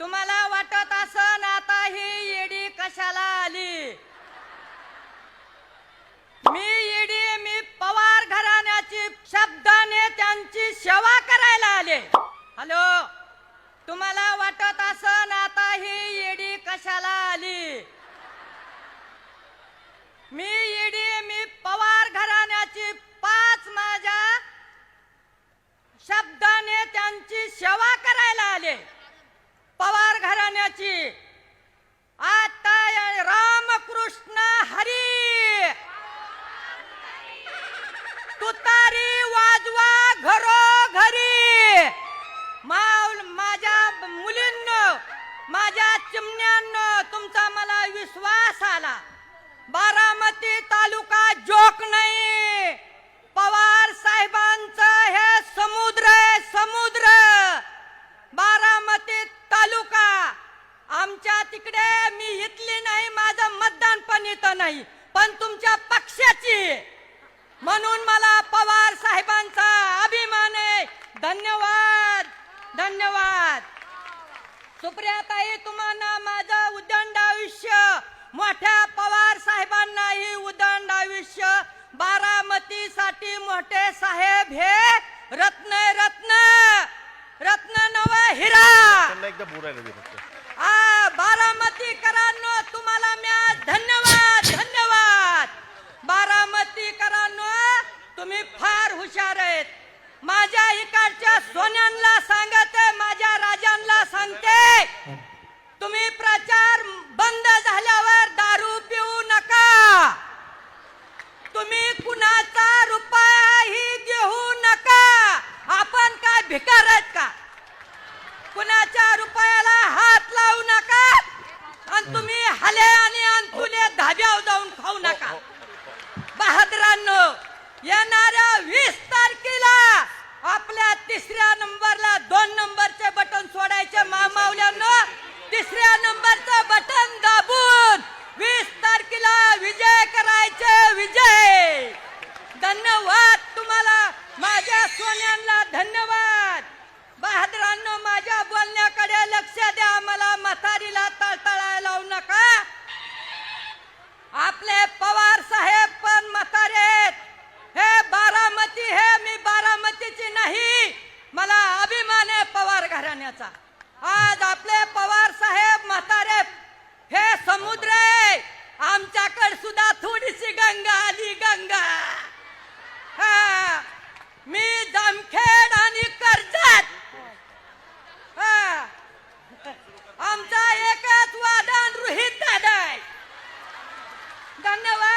तुम्हाला वाटत असन आता ही ईडी कशाला आली? मी ईडी मी पवार घराण्याची शब्दाने त्यांची सेवा करायला आले. हॅलो? तुम्हाला वाटत असन आता ही ईडी कशाला आली? मी ईडी मी पवार घराण्याची पाच माझ्या शब्दाने त्यांची सेवा घराण्याची पण तुमच्या पक्षाची. म्हणून मला पवार साहेबांचा अभिमान आहे. धन्यवाद. धन्यवाद. सुप्रियाताई तुम्हाला माझं उदंड आयुष्य. मोठ्या पवार साहेबांनाही उदंड आयुष्य. बारामतीसाठी मोठे साहेब हे रत्न रत्न. रत्न नव हिरा. आ बारामतीकरांनो तुम्हाला मी आज धन्यवाद बारामतीकरांनो तुम्ही फार हुशार आहेत माझ्या माझ्या सोन्यांना सांगते माझ्या राजांना सांगते. तुम्ही प्रचार बंद झाल्यावर दारू पिऊ नका. तुम्ही कुणाचा रुपयाही घेऊ नका. आपण काय भिकार आहेत का? कुणाच्या रुपयाला हात लावू नका. आणि तुम्ही हले आणि अंतुले धाब्यावर जाऊन खाऊ नका. बहादरांनो येणाऱ्या वीस धन्यवाद तुम्हाला. माझ्या सोन्यांना धन्यवाद. बहादरांनो माझ्या बोलण्याकडे लक्ष द्या. मला म्हातारीला तळतळायला लावू नका. आपले पवार साहेब पण म्हातारे हे बारामती हे मी बारामतीची नाही. मला अभिमान आहे पवार घराण्याचा. आज आपले पवार साहेब म्हातारे ধন্যবাদ